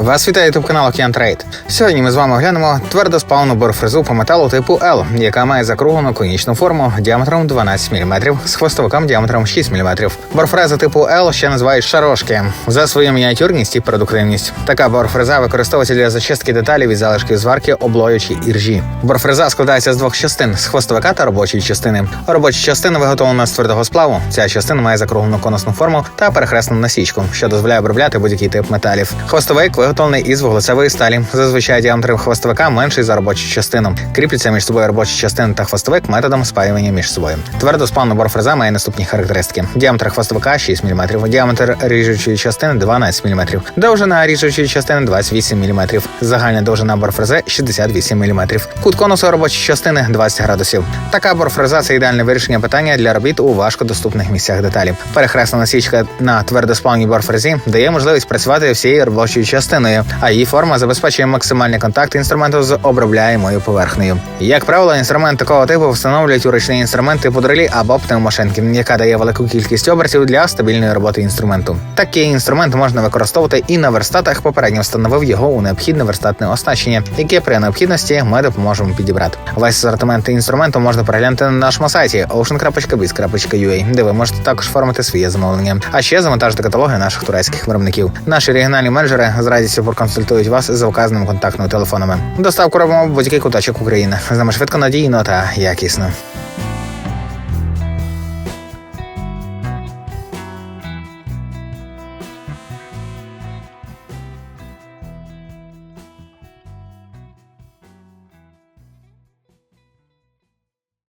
Вас вітає ютуб канал Океан Трейд. Сьогодні ми з вами оглянемо твердоспалену борфрезу по металу типу L, яка має закруглену конічну форму діаметром 12 мм з хвостовиком діаметром 6 мм. Борфрези типу L ще називають шарошки за свою мініатюрність і продуктивність. Така борфреза використовується для зачистки деталей від залишків зварки, облоючі іржі. Борфреза складається з двох частин з хвостовика та робочої частини. Робоча частина виготовлена з твердого сплаву. Ця частина має закруглену конусну форму та перехресну насічку, що дозволяє обробляти будь-який тип металів. Хвостовик виготовлений із вуглецевої сталі. Зазвичай діаметр хвостовика менший за робочу частину. Кріпляться між собою робоча частина та хвостовик методом спаювання між собою. Твердоспальна борфреза має наступні характеристики: діаметр хвостовика 6 мм, діаметр ріжучої частини 12 мм, довжина ріжучої частини 28 мм, загальна довжина борфрези 68 мм, кут конусу робочої частини 20 градусів. Така борфреза це ідеальне вирішення питання для робіт у важкодоступних місцях деталі. Перехресна насічка на твердоспальній борфрезі дає можливість працювати всією робочою частиною, а її форма забезпечує максимальний контакт інструменту з обробляємою поверхнею. Як правило, інструмент такого типу встановлюють у ручний інструмент типу дрелі або пневмошинки, яка дає велику кількість обертів для стабільної роботи інструменту. Такий інструмент можна використовувати і на верстатах. Попередньо встановив його у необхідне верстатне оснащення, яке при необхідності ми допоможемо підібрати. Весь асортимент інструменту можна переглянути на нашому сайті ocean.biz.ua, де ви можете також оформити своє замовлення. А ще завантажити каталоги наших турецьких виробників. Наші регіональні менеджери з радістю проконсультують вас за вказаними контактними телефонами. Доставку робимо в будь-який куточок України. З нами швидко надійно та якісно.